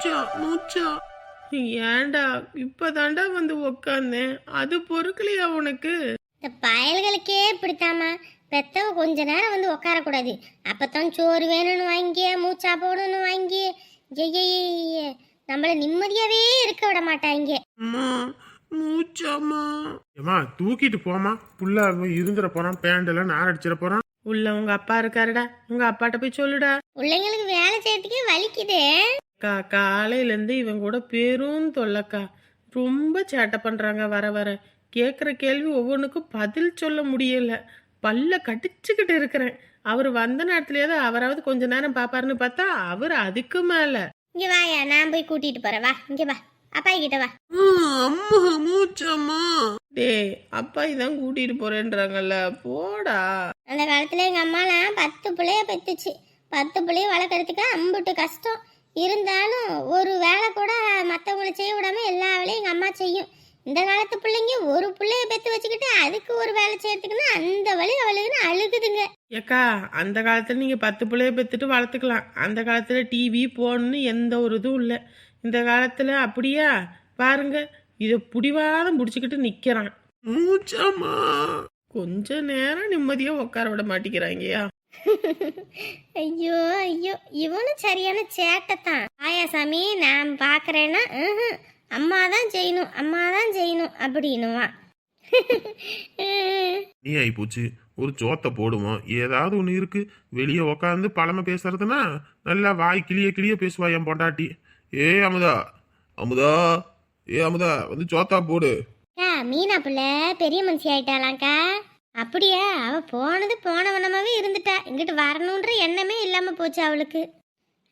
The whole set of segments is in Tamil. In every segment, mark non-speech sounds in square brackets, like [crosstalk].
மூச்சா மூச்சா. ஏன்டா இப்பதான்டா வந்து உக்காந்தேன். அது பொறுக்கலையா உனக்கு? இந்த பயல்களுக்கே இப்படித்தாம்மா. பெத்தவ கொஞ்ச நேரம் வந்து உட்காரக்கூடாது அப்பத்தான் சோறு வேணும்னு வாங்கி மூச்சா போடணும்னு வாங்கி ஐயையே. நம்மள நிம்மதியாவே இருக்க விட மாட்டாங்க. அம்மா மூச்சாம்மா. ஏமா தூக்கிட்டு போமா புள்ள அவன் இருந்துட போறான் பேண்டெல்லாம் நார் அடிச்சிட போறான். உள்ள உங்க அப்பா இருக்காருடா. உங்க அப்பாட்ட போய் சொல்லுடா. பிள்ளைங்களுக்கு வேலை செய்யறதுக்கே வலிக்குது. அக்கா காலையில இருந்து இவன் கூட பேரும் தொல்லக்கா. ரொம்ப சேட்டை பண்றாங்க வர வர. கேக்குற கேள்வி ஒவ்வொன்றுக்கும் பதில் சொல்ல முடியல. பல்ல கடிச்சுக்கிட்டு இருக்கிறேன். அவர் வந்த நேரத்துலயாவது அவராவது கொஞ்ச நேரம் பாப்பாருன்னு பார்த்தா அவர் அதுக்கு மேல. இங்க வாயா நான் போய் கூட்டிட்டு போறேன். வா இங்க வா. அப்பா கிட்ட வா. அம்மா மூச்சம்மா. டேய் அப்பா இதான் கூட்டிட்டு போறேன்றாங்கல்ல. போடா. அந்த காலத்துல எங்க அம்மாலாம் பத்து பிள்ளைய பெத்துச்சு. பத்து பிள்ளைய வளர்க்கறதுக்கு அம்புட்டு கஷ்டம். இருந்தாலும் ஒரு வேலை கூட மற்றவங்களை செய்ய விடாம எல்லா வேலையும் எங்க அம்மா செய்யும். இந்த காலத்து பிள்ளைங்க ஒரு பிள்ளைய பெத்து வச்சுக்கிட்டு அதுக்கு ஒரு வேலை செய்யறதுக்குன்னு அந்த வழி அவளுக்குன்னு அழுகுதுங்க. ஏக்கா அந்த காலத்துல நீங்க பத்து பிள்ளைய பெத்துட்டு வளர்த்துக்கலாம். அந்த காலத்துல டிவி போன்னு எந்த ஒரு இதுவும் இல்லை. இந்த காலத்துல அப்படியா? பாருங்க இத புடிவாதம் புடிச்சுக்கிட்டு நிக்கிறான். மூச்சம்மா. கொஞ்ச நேரம் நிம்மதியா உட்கார விட மாட்டேங்கிறாங்கயா ஐயோ ஐயோ இவனும் சரியான சேட்டைத்தான். ஆயா சாமி நான் பார்க்கறேன்னா அம்மா தான் செய்யணும் அம்மா தான் செய்யணும் அப்படின்னுவான். நீ ஆகி போச்சு ஒரு சோத்தை போடுவோம். ஏதாவது ஒன்று இருக்கு. வெளியே உக்காந்து பழமை பேசுறதுன்னா நல்லா வாய் கிளிய கிளிய போடுவா என் பொண்டாட்டி. ஏ அமுதா. அமுதா. ஏ அமுதா. வந்து சோத்தா போடு. மீனா பிள்ளை பெரிய மனுஷி ஆயிட்டாளாக்கா அப்படியா? அவ போனது போன வண்ணமாவே இருந்துட்டா. இங்கிட்டு வரணுன்ற எண்ணமே இல்லாம போச்சு அவளுக்கு.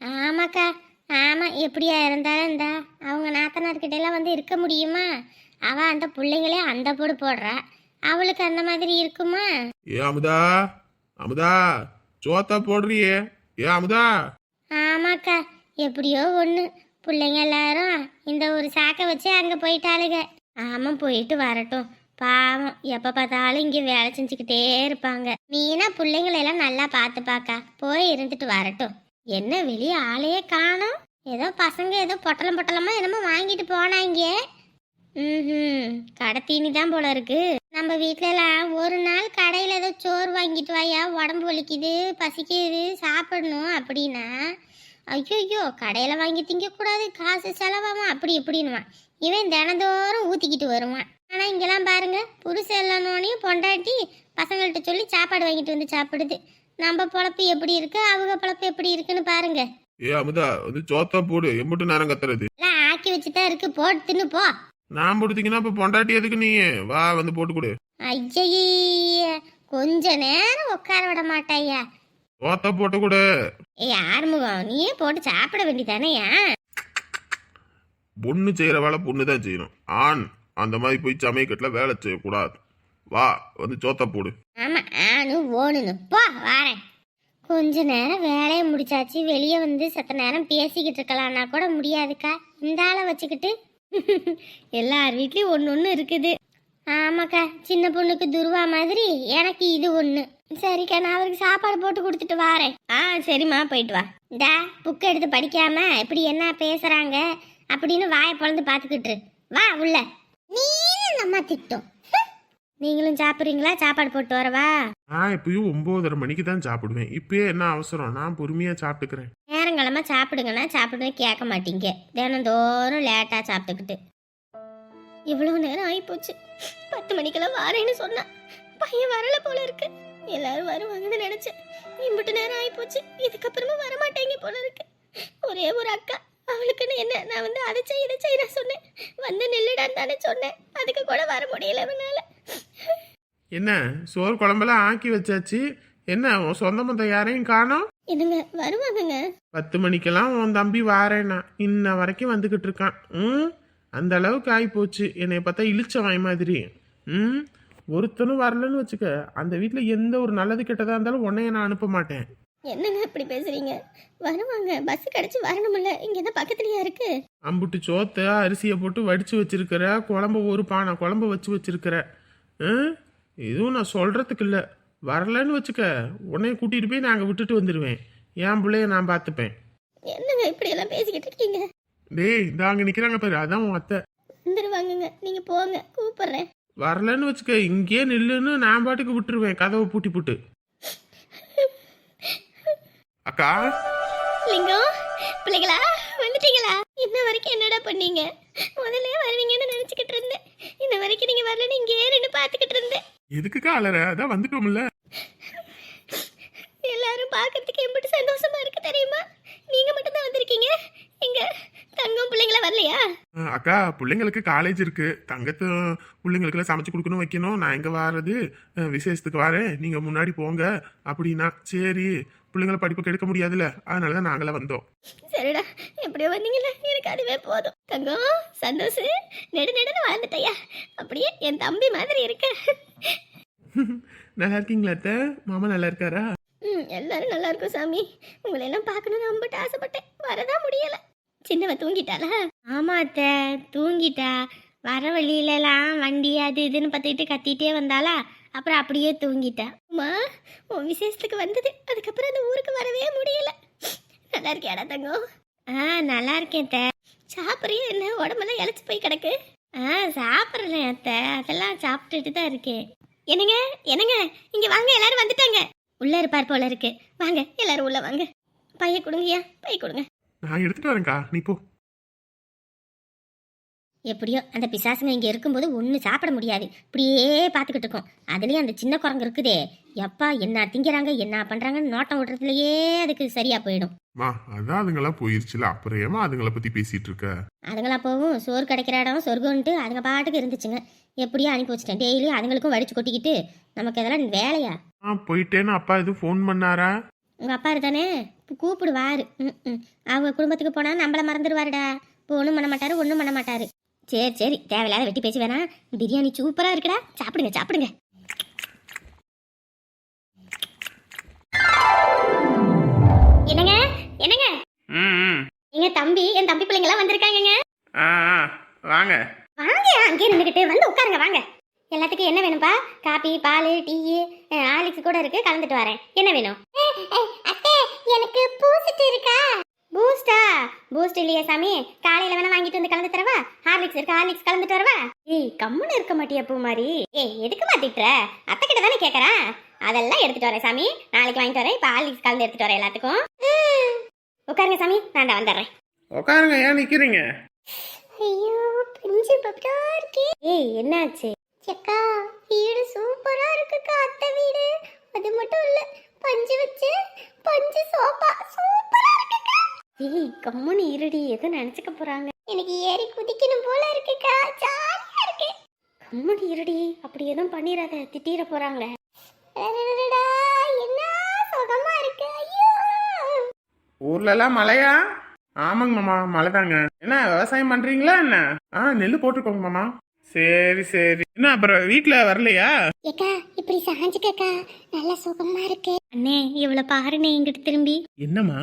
ஆமாக்கா. ஆமா எப்படியா இருந்தாலும் இந்தா. அவங்க நாத்தனார்கிட்ட எல்லாம் வந்து இருக்க முடியுமா? அவ அந்த பிள்ளைங்களே அந்த போடு போடுறா. அவளுக்கு அந்த மாதிரி இருக்குமா? ஏ அமுதா. அமுதா. சோத்தா போடுறியே. ஏ அமுதா. ஆமாக்கா. எப்படியோ ஒன்று பிள்ளைங்க எல்லாரும் இந்த ஒரு சாக்கை வச்சு அங்கே போயிட்டாளுங்க ஆமாம் போயிட்டு வரட்டும். பாவம் எப்போ பார்த்தாலும் இங்கே வேலை செஞ்சுக்கிட்டே இருப்பாங்க. மீனா பிள்ளைங்களெல்லாம் நல்லா பார்த்துப்பாக்கா. போய் இருந்துட்டு வரட்டும். என்ன வெளியே ஆளையே காணும். ஏதோ பசங்க ஏதோ பொட்டலம் பொட்டலமா என்னமோ வாங்கிட்டு போனாங்க. ம் கடை தான் போல இருக்கு. நம்ம வீட்டிலலாம் ஒரு நாள் கடையில் ஏதோ சோறு வாங்கிட்டு வாயா உடம்பு வலிக்குது பசிக்குது சாப்பிடணும் அப்படின்னா ஐயோ கடையில் வாங்கி திங்கக்கூடாது காசு செலவாமா? அப்படி இப்படின்னுவான். இவன் தினந்தோறும் ஊற்றிக்கிட்டு வருவான். ஆனால் இங்கெல்லாம் பாருங்க புருஷன் இல்லைனோனையும் பொண்டாட்டி பசங்கள்கிட்ட சொல்லி சாப்பாடு வாங்கிட்டு வந்து சாப்பிடுது. நம்ம பொழப்பு எப்படி இருக்கு? அவங்க பொழப்பு எப்படி இருக்குன்னு பாருங்க. ஏ அமுதா வந்து சோத்தா போடு. எம்பிட்டு நேரம் கத்துறது. எல்லாம் ஆக்கி வச்சு தான் இருக்கு. போட்டு தின்னு போ. நான் போடுத்தீங்கன்னா இப்ப பொண்டாட்டி எதுக்கு நீ? வா வந்து போட்டு கொடு. ஐய கொஞ்ச நேரம் உட்கார விட மாட்டாயா? சோத்தா போட்டு கொடு. ஏய் ஆறுமுகம் நீயே போட்டு சாப்பிட வேண்டியதானேயா? பொண்ணு செய்யற வேலை பொண்ணு தான் செய்யணும். ஆண் அந்த மாதிரி போய் சமயக்கட்டில் வேலை செய்யக்கூடாது. வா வந்து சோத்தா போடு. ஆமா ஆனு ஓணுன்னு. போ வாரேன். கொஞ்ச நேரம் வேலையை முடிச்சாச்சு. வெளியே வந்து சத்த நேரம் பேசிக்கிட்டு இருக்கலாம்னா கூட முடியாதுக்கா. இந்த ஆளை வச்சுக்கிட்டு. எல்லார் வீட்லயும் ஒன்று ஒன்று இருக்குது. ஆமாக்கா சின்ன பொண்ணுக்கு துருவா மாதிரி எனக்கு இது ஒன்று சரிக்கா நான் அவருக்கு சாப்பாடு போட்டு கொடுத்துட்டு வாரேன். ஆ சரிம்மா போயிட்டு வா. இந்தா புக் எடுத்து படிக்காம இப்படி என்ன பேசுறாங்க அப்படின்னு வாயை பொழந்து பார்த்துக்கிட்டு. வா உள்ள. நீ நம்ம திட்டம். நீங்களும் சாப்பிட்றீங்களா? சாப்பாடு போட்டு வரவா? நான் எப்பயும் ஒன்பதரை மணிக்கு தான் சாப்பிடுவேன். இப்பயே என்ன அவசரம்? நான் பொறுமையா சாப்பிட்டுக்கிறேன். நேரங்கிழமை சாப்பிடுங்கன்னா சாப்பிடுவேன் கேட்க மாட்டீங்க. தினந்தோறும் லேட்டாக சாப்பிட்டுக்கிட்டு. இவ்வளவு நேரம் ஆகிப்போச்சு பத்து மணிக்கெல்லாம் வரேன்னு சொன்னா. பையன் வரல போல இருக்கு. எல்லாரும் வருவாங்கன்னு நினைச்சேன். இம்பிட்டு நேரம் ஆகிப்போச்சு இதுக்கப்புறமா வர மாட்டேங்க போல இருக்கு. ஒரே ஒரு அக்கா. அவளுக்குன்னு என்ன? நான் வந்து அதை செய் இதை செய் நான் சொன்னேன். வந்து நில்லுடான்னு தானே சொன்னேன். அதுக்கு கூட வர முடியல அவனால என்ன? சோறு குழம்பெல்லாம் ஆக்கி வச்சாச்சு. என்ன உன் சொந்த மொத்தம் யாரையும் காணோம்? என்னங்க வருவாங்கங்க. பத்து மணிக்கெல்லாம் உன் தம்பி வாரேனா இன்ன வரைக்கும் வந்துகிட்டு இருக்கான். ம்? அந்த அளவுக்கு ஆகி போச்சு என்னை பார்த்தா இழிச்ச வாய் மாதிரி. ம்? ஒருத்தனும் வரலன்னு வச்சுக்க அந்த வீட்டில் எந்த ஒரு நல்லது கெட்டதா இருந்தாலும் உன்னைய நான் அனுப்ப மாட்டேன். என்னங்க இப்படி பேசுறீங்க? வருவாங்க. பஸ் கிடைச்சு வரணும்ல இங்க என்ன பக்கத்துலயா இருக்கு? அம்புட்டு சோத்தை அரிசியை போட்டு வடிச்சு வச்சிருக்கிற குழம்பு ஒரு பானை குழம்பு வச்சு வச்சிருக்கிற. ஆ? எதுவும் நான் சொல்றதுக்கு இல்லை. வரலன்னு வச்சுக்க உன்னைய கூட்டிட்டு போய் நாங்கள் விட்டுட்டு வந்துடுவேன் என் பிள்ளைய நான் பார்த்துப்பேன் என்னங்க இப்படி எல்லாம் பேசிக்கிட்டு இருக்கீங்க? டேய் இந்த அங்க நிக்கிறாங்க பாரு. அதான் உன் அத்தை. வந்துருவாங்கங்க. நீங்க போங்க. கூப்பிடுறேன். வரலன்னு வச்சுக்க இங்கேயே நில்லுன்னு நான் பாட்டுக்கு விட்டுருவேன். கதவை பூட்டி போட்டு. அக்கா? லிங்கம் பிள்ளைகளா வந்துட்டீங்களா? இன்ன வரைக்கும் என்னடா பண்ணீங்க? முதல்ல வருவீங்கன்னு நினைச்சுக்கிட்டு இருந்தேன். இன்ன வரைக்கும் நீங்க வரலன்னு இங்கே நின்று பார்த்துக்கிட்டு இருந்தேன். எதுக்குக்கா அலற? அதான் வந்துட்டோம்ல. எல்லாரும் பார்க்கறதுக்கு எம்பிட்டு சந்தோஷமா இருக்கு தெரியுமா? நீங்க மட்டும் தான் வந்திருக்கீங்க. எங்க அஹ் அக்கா பிள்ளைங்களுக்கு காலேஜ் இருக்கு. தங்கத்து பிள்ளைங்களுக்குலாம் சமைச்சு கொடுக்கணும் வைக்கணும். நான் எங்க வாரது அஹ் விசேஷத்துக்கு வரேன். நீங்க முன்னாடி போங்க. அப்படின்னா சரி. பிள்ளைங்களை படிப்பு கெடுக்க முடியாதுல்ல. அதனால தான் நாங்களே வந்தோம். சரிடா. எப்படியோ வந்தீங்களா எனக்கு அதுவே போதும். தங்கம் சந்தோஷ் நெடு நெடுன்னு வாழ்ந்துட்டயா? அப்படியே என் தம்பி மாதிரி இருக்க. நல்லா இருக்கீங்களா அத்தை? மாமா நல்லா இருக்காரா? ம் எல்லாரும் நல்லா இருக்கும் சாமி. உங்களை எல்லாம் பார்க்கணும்னு அம்பிட்டு ஆசைப்பட்டேன். வரதான் முடியல. சின்னவ தூங்கிட்டாளா? ஆமா அத்தை தூங்கிட்டா. வர வழியிலலாம் வண்டி அது இதுன்னு பார்த்துக்கிட்டு கத்திட்டே வந்தாளா? அப்புறம் அப்படியே தூங்கிட்டா. அம்மா உன் விசேஷத்துக்கு வந்தது. அதுக்கப்புறம் அந்த ஊருக்கு வரவே முடியல. நல்லா இருக்கியாடா தங்கம் ஆ நல்லா இருக்கேன் அத்தை. சாப்பிட்றியா என்ன? உடம்பெல்லாம் இழைச்சி போய் கிடக்கு. ஆ சாப்பிட்றேன் அத்தை. அதெல்லாம் சாப்பிட்டுட்டு தான் இருக்கேன். என்னங்க? என்னங்க? இங்க வாங்க எல்லாரும் வந்துட்டாங்க. உள்ள இருப்பார் போல இருக்கு. வாங்க எல்லாரும் உள்ள வாங்க. பைய கொடுங்கய்யா. பைய கொடுங்க. நான் எடுத்துட்டு வரேன்க்கா. நீ போ. எப்படியோ அந்த பிசாசுங்க இங்க இருக்கும்போது ஒண்ணு சாப்பிட முடியாது. இப்படியே பார்த்துக்கிட்டு இருக்கோம். அதுலயும் அந்த சின்ன குரங்கு இருக்குதே. எப்பா என்ன திங்கிறாங்க என்ன பண்றாங்கன்னு நோட்டம் விடுறதுலயே அதுக்கு சரியா போயிடும். மா அதான் அதுங்கெல்லாம் போயிருச்சுல. அப்புறம் ஏமா அதுங்களை பத்தி பேசிட்டு இருக்க? அதுங்களா போகும் சோறு கிடைக்கிற இடம் சொர்க்கம்ன்ட்டு அதுங்க பாட்டுக்கு இருந்துச்சுங்க. எப்படியோ அனுப்பி வச்சிட்டேன். டெய்லி அதுங்களுக்கும் வடிச்சு கொட்டிக்கிட்டு நமக்கு இதெல்லாம் வேலையா? ஆ போயிட்டேன்னு அப்பா எதுவும் ஃபோன் பண்ணாரா? உங்க அப்பா தானே கூப்பிடுவாரு. ம் ம். அவங்க குடும்பத்துக்கு போனா நம்மள மறந்துடுவாருடா இப்போ ஒன்றும் பண்ண மாட்டாரு ஒன்றும் பண்ண மாட்டாரு. சரி சரி. தேவையில்லாத வெட்டி பேசி வேணாம். பிரியாணி சூப்பரா இருக்குடா. சாப்பிடுங்க சாப்பிடுங்க. என்னங்க? என்னங்க? ம் எங்க தம்பி என் தம்பி பிள்ளைங்களாம் வந்திருக்காங்கங்க. ஆ வாங்க. வாங்க அங்கேயே நின்றுக்கிட்டு வந்து உட்காருங்க வாங்க. எல்லாத்துக்கும் என்ன வேணும்ப்பா காபி பால் டீ ஆலிக்ஸ் கூட இருக்கு. கலந்துட்டு வரேன். என்ன வேணும்? அத்தை எனக்கு பூஸ்ட் இருக்கா? பூஸ்டா? பூஸ்ட் இல்லையா சாமி. காலையில வேணா வாங்கிட்டு வந்து கலந்து தரவா? ஹார்லிக்ஸ் இருக்கு ஹார்லிக்ஸ் கலந்துட்டு வரவா? ஏய் கம்முன்னு இருக்க மாட்டியா பூ மாதிரி ஏய் எதுக்கு மாத்திட்டுற அத்தை கிட்ட தானே கேக்குறேன் அதெல்லாம் எடுத்துட்டு வரேன் சாமி. நாளைக்கு வாங்கிட்டு வரேன். இப்போ ஹார்லிக்ஸ் கலந்து எடுத்துட்டு வரேன் எல்லாத்துக்கும். உட்காருங்க சாமி. நான் தான் வந்துடுறேன். உட்காருங்க. ஏன் நிக்கிறீங்க? ஐயோ பிஞ்சு பப்டா இருக்கே. ஏய் என்னாச்சு? அக்கா வீடு சூப்பரா இருக்குக்கா அத்தை வீடு. அது மட்டும் இல்ல பஞ்சு வச்சு ஏய் கம்முனு இருடி. எதுவும் நினைச்சுக்க போறாங்க? எனக்கு ஏறி குதிக்கணும் போல இருக்குக்கா. ஜாலியா இருக்கு. கம்முனு இருடி. அப்படி எதுவும் பண்ணிடாத. திட்டிட போறாங்க. அடடடடா, என்ன சுகமா இருக்கு. ஐயோ. ஊர்ல எல்லாம் மழையா? ஆமாங்க மாமா மழை தாங்க என்ன விவசாயம் பண்றீங்களா என்ன? ஆ நெல் போட்டுக்கோங்க மாமா. சரி சரி. என்ன அப்புறம் வீட்ல வரலையா? ஏக்கா இப்படி சாஞ்சுக்கக்கா. நல்லா சுகமா இருக்கு. அண்ணே இவ்வளவு பாருண்ணே இங்கிட்டு திரும்பி. என்னம்மா?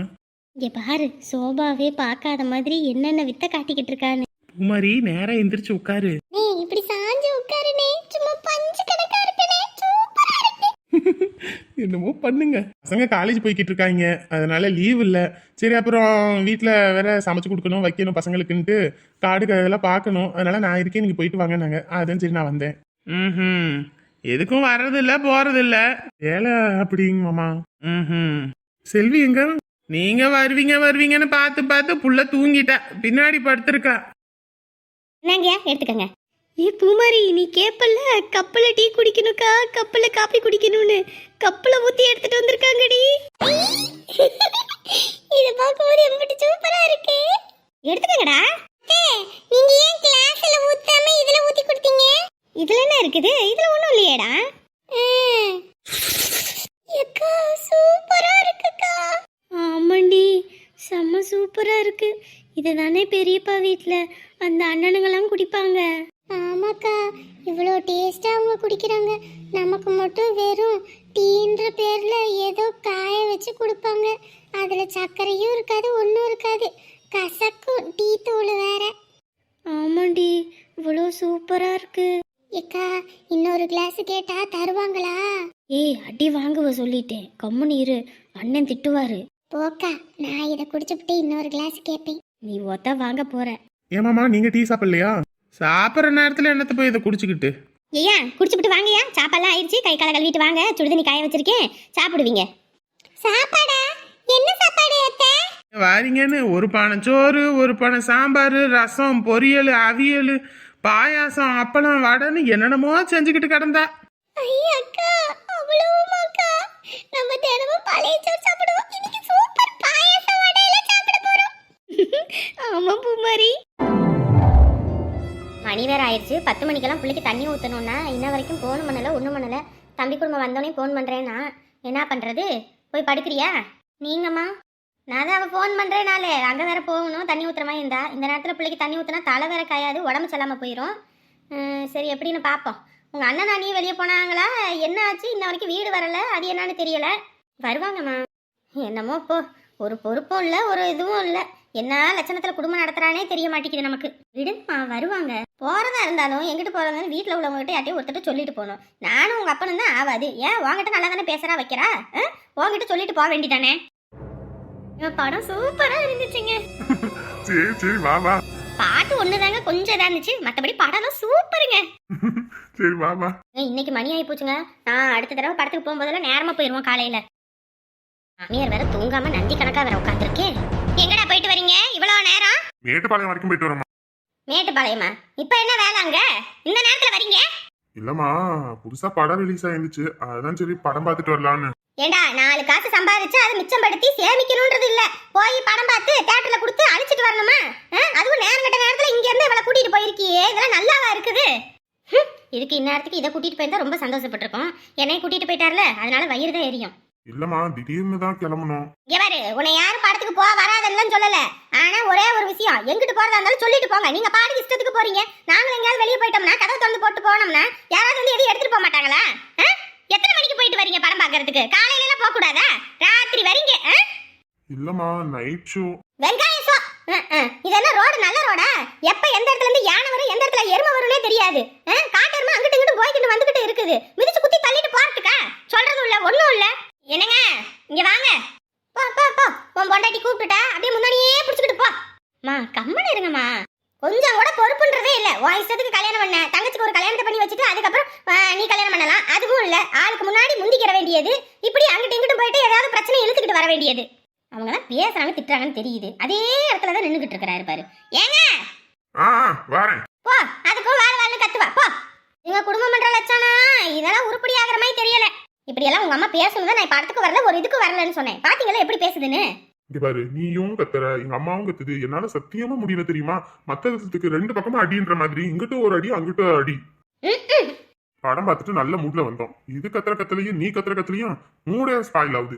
இங்க பாரு சோபாவே பார்க்காத மாதிரி என்னென்ன வித்த காட்டிக்கிட்டு இருக்கான்னு. பூமாரி நேரா எந்திரிச்சு உட்காரு. நீ இப்படி சாஞ்சு உட்காருனே சும்மா பஞ்சு கணக்கா இருக்குனே சூப்பரா இருக்கு. [laughs] என்னமோ பண்ணுங்க. பசங்க காலேஜ் போய்கிட்டு இருக்காங்க. அதனால லீவ் இல்ல. சரி அப்புறம் வீட்ல வேற சமைச்சு கொடுக்கணும் வைக்கணும் பசங்களுக்குன்ட்டு காடு இதெல்லாம் பார்க்கணும். அதனால நான் இருக்கேன் நீங்க போயிட்டு வாங்க நாங்க. அதான் சரி நான் வந்தேன். ம் எதுக்கும் வர்றது இல்ல போறது இல்ல வேலை அப்படிங்க மாமா. ம் செல்வி எங்க? நீங்க வருவீங்க வருவீங்கன்னு பார்த்து பார்த்து புள்ள தூங்கிட்டா. பின்னாடி படுத்திருக்கா. என்னங்கயா எடுத்துக்கங்க. ஏ பூமாரி நீ கேப்பல்ல? கப்பல டீ குடிக்கணுக்கா? கப்பல காப்பி குடிக்கணும்னு. கப்பல ஊத்தி எடுத்துட்டு வந்திருக்காங்கடி இத பாக்கும்போது எம்பிட்டு சூப்பரா இருக்கு எடுத்துக்கங்கடா நீங்க ஏன் கிளாஸ்ல ஊத்தாம இதுல ஊத்தி கொடுத்தீங்க இதுல என்ன இருக்குது இதுல ஒண்ணும் இல்லையேடா எக்கா சூப்பரா இருக்குக்கா ஆமாண்டி செம்ம சூப்பரா இருக்கு இதுதானே பெரியப்பா வீட்ல அந்த அண்ணனுங்கெல்லாம் குடிப்பாங்க ஆமாக்கா இவ்வளோ டேஸ்டா அவங்க குடிக்கிறாங்க நமக்கு மட்டும் வெறும் டீன்ற பேர்ல ஏதோ காய வச்சு கொடுப்பாங்க. அதுல சர்க்கரையும் இருக்காது ஒன்றும் இருக்காது. கசக்கும் டீ தூள் வேற. ஆமாண்டி இவ்வளோ சூப்பரா இருக்கு. ஏக்கா இன்னொரு கிளாஸ் கேட்டா தருவாங்களா? ஏய் அடி வாங்குவ சொல்லிட்டேன். கம்முன்னு இரு அண்ணன் திட்டுவாரு. போக்கா நான் இதை குடிச்சுப்புட்டு இன்னொரு கிளாஸ் கேட்பேன் நீ ஒத்த வாங்க போற. ஏமாமா நீங்க டீ சாப்பிடலையா? சாப்பிட்ற நேரத்தில் என்னத்தை போய் இதை குடிச்சிக்கிட்டு? ஐயா குடிச்சுப்புட்டு வாங்கய்யா. சாப்பாடுலாம் ஆயிடுச்சு. கை காலை கழுவிட்டு வாங்க. சுடுதண்ணி காய வச்சிருக்கேன். சாப்பிடுவீங்க. சாப்பாடா? என்ன சாப்பாடு அத்தை? வாரீங்கன்னு. ஒரு பானை சோறு ஒரு பானை சாம்பார் ரசம் பொரியல் அவியல் பாயாசம் அப்பளம் வடைன்னு என்னென்னமோ செஞ்சுக்கிட்டு கிடந்தா. ஐயா அக்கா அவ்வளோ அக்கா? நம்ம தினமும் பழைய சோறு சாப்பிடுவோம். இன்னைக்கு சூப்பர் பாயாசம் வடையில சாப்பிட போறோம். [laughs] ஆமா பூமாரி. மணி வேற ஆயிடுச்சு. பத்து மணிக்கெல்லாம் பிள்ளைக்கு தண்ணி ஊற்றணும்னா இன்ன வரைக்கும் ஃபோன் பண்ணலை ஒன்றும் பண்ணலை. தம்பி குடும்பம் வந்தோடனே ஃபோன் பண்ணுறேன்னா என்ன பண்ணுறது போய் படுக்கிறியா? நீங்கம்மா. நான் தான் அவள் ஃபோன் பண்ணுறேனாலே அங்கே வேற போகணும் தண்ணி ஊற்றுற மாதிரி இருந்தா. இந்த நேரத்தில் பிள்ளைக்கு தண்ணி ஊற்றினா தலை வேற காயாது உடம்பு செல்லாமல் போயிடும் சரி எப்படின்னு பார்ப்போம் உங்கள் அண்ணன் அண்ணி வெளியே போனாங்களா? என்ன ஆச்சு? இன்ன வரைக்கும் வீடு வரலை. அது என்னன்னு தெரியலை. வருவாங்கம்மா. என்னமோ இப்போ ஒரு பொறுப்பும் இல்லை ஒரு இதுவும் இல்லை. என்ன லட்சணத்தில் குடும்பம் நடத்துறானே தெரிய மாட்டேங்குது நமக்கு. விடுமா வருவாங்க. போறதா இருந்தாலும் எங்கிட்ட இருந்தாலும் வீட்டில் உள்ளவங்ககிட்ட யார்ட்டையும் ஒருத்தட்ட சொல்லிட்டு போகணும். நானும் உங்க அப்பனும் தான் ஆகாது ஏன்? உங்ககிட்ட நல்லா தானே பேசுறா வைக்கிறா? ஆ? உன்கிட்ட சொல்லிட்டு போக வேண்டிதானே படம் சூப்பரா இருந்துச்சுங்க. சரி சரி வா வா. பாட்டு ஒண்ணுதாங்க கொஞ்சம் இதா இருந்துச்சு. மத்தபடி படம்லாம் சூப்பருங்க. சரி வா இன்னைக்கு மணி ஆகி போச்சுங்க. நான் அடுத்த தடவை படத்துக்கு போகும்போதெல்லாம் நேரமா போயிருவோம் காலையில. மாமியார் வேற தூங்காம நந்தி கணக்கா வேற உட்காந்துருக்கேன் எங்கடா போயிட்டு வரீங்க? இவ்வளவு நேரம்? மேட்டுப்பாளையம் வரைக்கும் போயிட்டு வரோமா மேட்டுப்பாளையமா? இப்ப என்ன வேலை அங்க? இந்த நேரத்துல வரீங்க? இல்லம்மா புதுசா படம் ரிலீஸ் ஆயிருந்துச்சு. அதான் சரி படம் பார்த்துட்டு வரலான்னு. ஏண்டா நாலு காசு சம்பாதிச்சு அதை மிச்சப்படுத்தி சேமிக்கணும்ன்றது இல்ல. போய் படம் பார்த்து தியேட்டர்ல கொடுத்து அழிச்சிட்டு வரணுமா? அதுவும் நேரம் கட்ட நேரத்துல இங்க இருந்து இவளை கூட்டிட்டு போயிருக்கியே. இதெல்லாம் நல்லாவா இருக்குது? இதுக்கு இந்நேரத்துக்கு இதை கூட்டிட்டு போயிருந்தா ரொம்ப சந்தோஷப்பட்டிருக்கோம் என்னைய கூட்டிட்டு போயிட்டார்ல அதனால வயிறு தான் எரியும். இல்லம்மா திடீர்னு தான் கிளம்பணும். பாரு உன்னை யாரும் படத்துக்கு போக வராதெல்லாம் சொல்லல. ஆனா ஒரே ஒரு விஷயம். எங்கிட்டு போறதா இருந்தாலும் சொல்லிட்டு போங்க. நீங்க பாட்டுக்கு இஷ்டத்துக்கு போறீங்க. நாங்களும் எங்கேயாவது வெளியே போயிட்டோம்னா கதவை திறந்து போட்டு போனோம்னா யாராவது வந்து எதையும் எடுத்துட்டு போக மாட்டாங்களா? எத்தனை மணிக்கு போயிட்டு வரீங்க படம் பார்க்கறதுக்கு? காலையில எல்லாம் போக கூடாதா? ராத்திரி வரீங்க? இல்லம்மா நைட் ஷோ வெங்காயம் சோ அஹ், அஹ். இது என்ன ரோடு நல்ல ரோடா எப்ப எந்த இடத்துல இருந்து யானை வரும் எந்த இடத்துல எருமை வரும்னே தெரியாது. காட்டெருமை அங்கிட்டு இங்கிட்டு போய்கிட்டு வந்துகிட்டு இருக்குது. மிதிச்சு குத்தி தள்ளிட்டு போறதுக்கா? சொல்றதும் இல்ல ஒண்ணும் இல்ல. என்னங்க? இங்க வாங்க. போ போ போ. உன் பொண்டாட்டி கூப்பிட்டுட்டா அப்படியே முன்னாடியே பிடிச்சிக்கிட்டு போ. மா கம்மன் இருங்கம்மா. கொஞ்சம் கூட பொறுப்புன்றதே இல்ல. உன் இஷ்டத்துக்கு கல்யாணம் பண்ண தங்கச்சிக்கு ஒரு கல்யாணத்தை பண்ணி வச்சுட்டு அதுக்கப்புறம் நீ கல்யாணம் பண்ணலாம். அதுவும் இல்ல. ஆளுக்கு முன்னாடி முந்திக்கிற வேண்டியது. இப்படி அங்கிட்டு இங்கிட்டு போயிட்டு ஏதாவது பிரச்சனை இழுத்துக்கிட்டு வர வேண்டியது. அவங்களாம் பேசுறாங்க திட்டுறாங்கன்னு தெரியுது. அதே இடத்துல தான் நின்றுகிட்டு இருக்கிறாரு பாரு. ஏங்க? போ அதுக்கும் வேலை வேலை கத்துவா. போ. எங்க குடும்பம் பண்ற லட்சணம் இதெல்லாம் உருப்படி ஆகிற மாதிரி தெரியல. இப்படி எல்லாம் உங்க அம்மா பேசணும் தான் நான் படத்துக்கு வரல ஒரு இதுக்கு வரலன்னு சொன்னேன். பாத்தீங்களா எப்படி பேசுதுன்னு? இங்க பாரு நீயும் கத்துற எங்க அம்மாவும் கத்துது. என்னால சத்தியமா முடியல தெரியுமா? மத்ததுக்கு ரெண்டு பக்கமும் அடின்ற மாதிரி இங்கிட்ட ஒரு அடி அங்கிட்ட அடி. படம் பார்த்துட்டு நல்ல மூட்ல வந்தோம். இது கத்துற கத்துலையும் நீ கத்துற கத்துலையும் மூடே ஸ்பாயில் ஆகுது.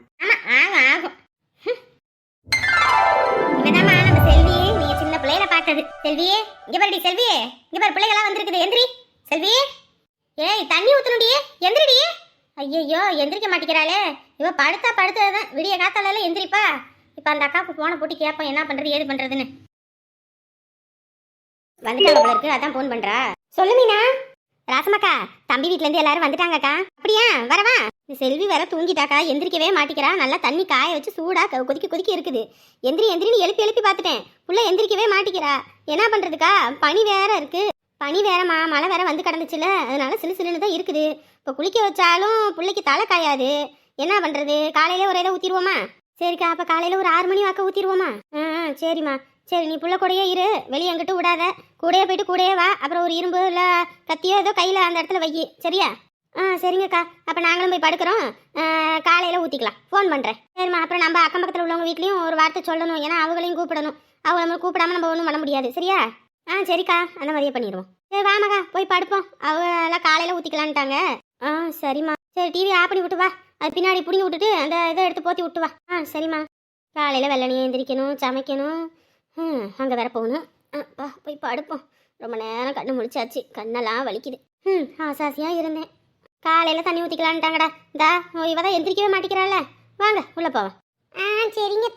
செல்வியே இங்க பாருடி செல்வியே இங்க பாரு பிள்ளைகளா வந்திருக்குது. எந்திரி செல்வியே ஏய் தண்ணி ஊத்துனுடியே எந்திரிடியே ஐயையோ எந்திரிக்க மாட்டேங்கிறாளே. இவ படுத்தா படுத்ததான் விடிய காத்தால எந்திரிப்பா. இப்ப அந்த அக்காவுக்கு போனை போட்டு கேட்போம் என்ன பண்றது ஏது பண்றதுன்னு. வந்துட்டாங்க போல இருக்கு. அதான் போன் பண்றா. சொல்லு மீனா. ராசமாக்கா தம்பி வீட்ல இருந்து எல்லாரும் வந்துட்டாங்கக்கா. அப்படியா? வரவா இந்த செல்வி வேற தூங்கிட்டாக்கா. எந்திரிக்கவே மாட்டிக்கிறா நல்லா தண்ணி காய வச்சு சூடா கொதிக்க கொதிக்க இருக்குது. எந்திரி எந்திரின்னு எழுப்பி எழுப்பி பார்த்துட்டேன். புள்ள எந்திரிக்கவே மாட்டிக்கிறா என்ன பண்றதுக்கா? பனி வேற இருக்கு. பனி வேறமா மழை வேற வந்து கிடந்துச்சுல அதனால சிலு சிலுன்னு தான் இருக்குது. இப்போ குளிக்க வச்சாலும் பிள்ளைக்கு தலை காயாது. என்ன பண்றது? காலையில ஒரு இதை ஊத்திடுவோமா? சரிக்கா அப்போ காலையில ஒரு ஆறு மணி வாக்க ஊத்திடுவோமா? ஆ சரிம்மா. சரி நீ புள்ள கூடயே இரு. வெளியே எங்கிட்ட விடாத. கூடயே போயிட்டு கூடயே வா. அப்புறம் ஒரு இரும்பு இல்லை கத்தியோ ஏதோ கையில் அந்த இடத்துல வை சரியா? ஆ சரிங்கக்கா. அப்போ நாங்களும் போய் படுக்கிறோம். காலையில் ஊற்றிக்கலாம் ஃபோன் பண்ணுறேன் சரிம்மா அப்புறம் நம்ம அக்கம் பக்கத்தில் உள்ளவங்க வீட்லேயும் ஒரு வார்த்தை சொல்லணும். ஏன்னா அவங்களையும் கூப்பிடணும். அவங்க நம்ம கூப்பிடாம நம்ம ஒன்றும் பண்ண முடியாது. சரியா? ஆ சரிக்கா. அந்த மாதிரியே பண்ணிடுவோம். சரி வாமாக்கா போய் படுப்போம். அவங்க எல்லாம் காலையில் ஊற்றிக்கலான்ட்டாங்க ஆ சரிம்மா. சரி டிவி ஆஃப் பண்ணி விட்டு வா. அது பின்னாடி பிடிங்கி விட்டுட்டு அந்த இதை எடுத்து போத்தி விட்டு வா. ஆ சரிம்மா. காலையில் வெள்ளனையே எந்திரிக்கணும் சமைக்கணும். ம் அங்கே வேற போகணும். ஆ, போய் படுப்போம். ரொம்ப நேரம் கண்ணு முழிச்சாச்சு. கண்ணெல்லாம் வலிக்குது. ம் ஆசாசியாக இருந்தேன். காலையில் தண்ணி ஊற்றிக்கலான்ட்டாங்கடா இந்தா இவ தான் எந்திரிக்கவே மாட்டேங்கிறாள்ல வாங்க உள்ளே போவோம். ஆ சரிங்க